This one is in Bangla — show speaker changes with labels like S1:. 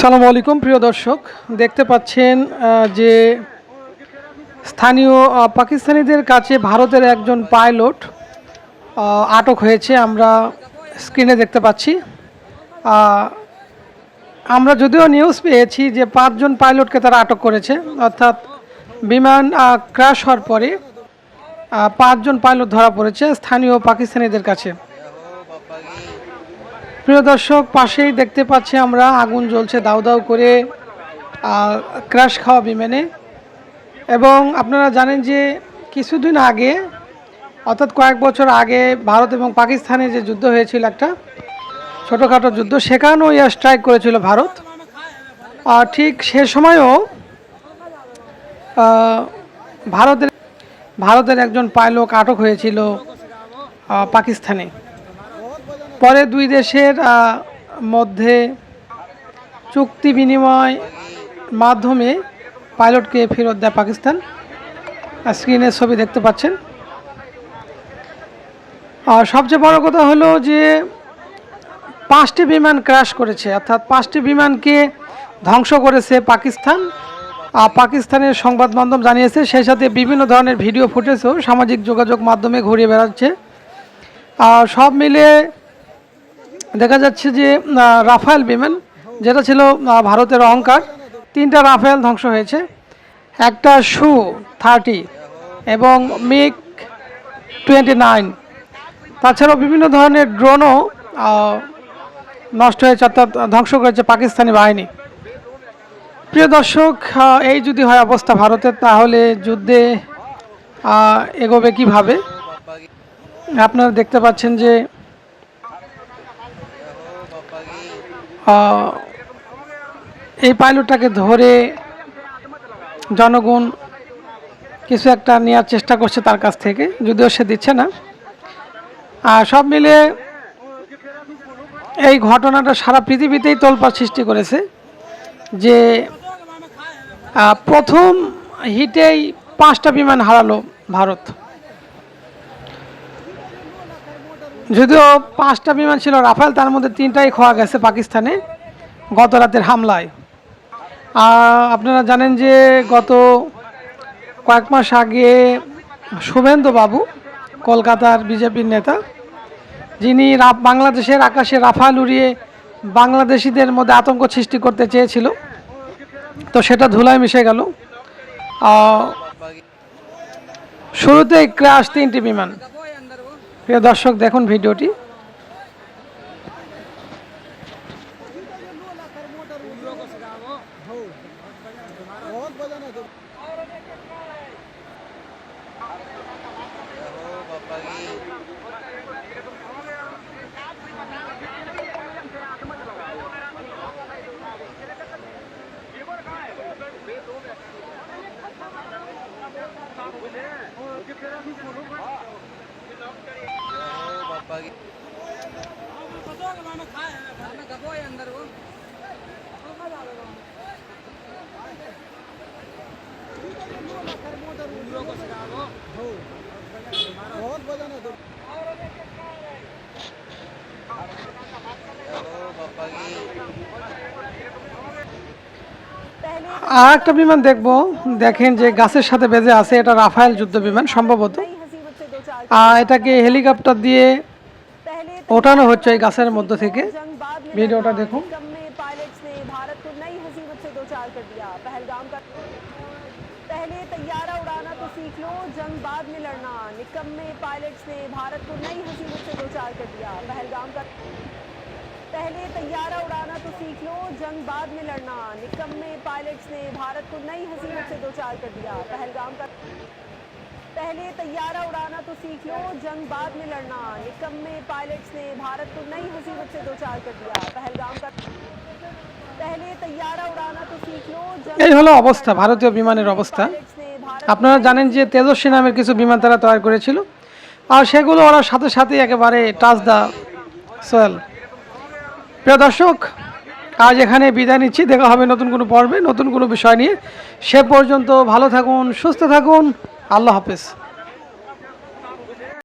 S1: সালামু আলাইকুম, প্রিয় দর্শক। দেখতে পাচ্ছেন যে স্থানীয় পাকিস্তানিদের কাছে ভারতের একজন পাইলট আটক হয়েছে। আমরা স্ক্রিনে দেখতে পাচ্ছি। আমরা যদিও নিউজ পেয়েছি যে পাঁচজন পাইলটকে তারা আটক করেছে, অর্থাৎ বিমান ক্র্যাশ হওয়ার পরে পাঁচজন পাইলট ধরা পড়েছে স্থানীয় পাকিস্তানিদের কাছে। প্রিয় দর্শক, পাশেই দেখতে পাচ্ছি আমরা, আগুন জ্বলছে দাউ দাউ করে ক্র্যাশ খাওয়া বিমানে। এবং আপনারা জানেন যে কিছুদিন আগে, অর্থাৎ কয়েক বছর আগে, ভারত এবং পাকিস্তানে যে যুদ্ধ হয়েছিল একটা ছোটোখাটো যুদ্ধ, সেখানেও এয়ার স্ট্রাইক করেছিল ভারত। আর ঠিক সে সময়ও ভারতের ভারতের একজন পাইলক আটক হয়েছিল পাকিস্তানে। পরে দুই দেশের মধ্যে চুক্তি বিনিময় মাধ্যমে পাইলটকে ফেরত দেয় পাকিস্তান। আর স্ক্রিনের ছবি দেখতে পাচ্ছেন। আর সবচেয়ে বড় কথা হলো যে পাঁচটি বিমান ক্র্যাশ করেছে, অর্থাৎ পাঁচটি বিমানকে ধ্বংস করেছে পাকিস্তান। আর পাকিস্তানের সংবাদ মাধ্যম জানিয়েছে, সেই সাথে বিভিন্ন ধরনের ভিডিও ফুটেজও সামাজিক যোগাযোগ মাধ্যমে ঘুরিয়ে বেড়াচ্ছে। আর সব মিলে দেখা যাচ্ছে যে রাফায়েল বিমান যেটা ছিল ভারতের অহংকার, তিনটা রাফায়েল ধ্বংস হয়েছে। একটা শু থার্টি এবং মিগ টোয়েন্টি নাইন। তাছাড়াও বিভিন্ন ধরনের ড্রোনও নষ্ট হয়েছে, অর্থাৎ ধ্বংস করেছে পাকিস্তানি বাহিনী। প্রিয় দর্শক এই যদি হয় অবস্থা ভারতের, তাহলে যুদ্ধে এগোবে কীভাবে? আপনারা দেখতে পাচ্ছেন যে এই পাইলটটাকে ধরে জনগণ কিছু একটা নেওয়ার চেষ্টা করছে তার কাছ থেকে, যদিও সে দিচ্ছে না। আর সব মিলে এই ঘটনাটা সারা পৃথিবীতেই তোলপাড় সৃষ্টি করেছে যে প্রথম হিটেই পাঁচটা বিমান হারালো ভারত। যদিও পাঁচটা বিমান ছিল রাফেল তার মধ্যে তিনটাই খোয়া গেছে পাকিস্তানে গত রাতের হামলায়। আপনারা জানেন যে গত কয়েক মাস আগে শুভেন্দু বাবু, কলকাতার বিজেপির নেতা, যিনি বাংলাদেশের আকাশে রাফাল উড়িয়ে বাংলাদেশিদের মধ্যে আতঙ্ক সৃষ্টি করতে চেয়েছিল, তো সেটা ধুলায় মিশে গেল। শুরুতেই ক্র্যাশ তিনটি বিমান। প্রিয় দর্শক দেখুন ভিডিওটি। আর একটা বিমান দেখব। দেখেন যে গাছের সাথে বেজে আছে এটা রাফায়েল যুদ্ধ বিমান সম্ভবত। আর এটাকে হেলিকপ্টার দিয়ে ওঠানো হচ্ছে এই গাছের মধ্য থেকে ভিডিওটা দেখুন
S2: कम में पायलट्स ने भारत को नई हसीबत से दो चार कर दिया पहलगाम का पहले तैयारा उड़ाना तो सीख लो जंग बाद में लड़ना निकम में पायलट्स ने भारत को नई हसीबत से दो चार कर दिया पहलगाम का पहले तैयारा उड़ाना तो सीख लो जंग बाद में लड़ना निकम में पायलट्स ने भारत को नई हसीबत से दो चार कर दिया पहलगाम का पहले तैयारा उड़ाना तो सीख लो जंग बाद में लड़ना निकम में पायलट्स ने भारत को नई मुसीबत से दो चार कर दिया पहलगाम का पहले तैयारा उड़ाना तो सीख लो जंग
S1: এই হলো অবস্থা ভারতীয় বিমানের অবস্থা
S2: पायलट्स ने भारत
S1: আপনারা জানেন যে তেজস্বী নামের কিছু বিমান তারা তৈরি করেছিল আর সেগুলো ওরা সাথে সাথে একেবারে টাচ দা সোয়েল প্রিয় দর্শক আজ এখানে বিদায় নিচ্ছি দেখা হবে নতুন কোনো পর্বে নতুন কোনো বিষয় নিয়ে সে পর্যন্ত ভালো থাকুন সুস্থ থাকুন আল্লাহ হাফেজ।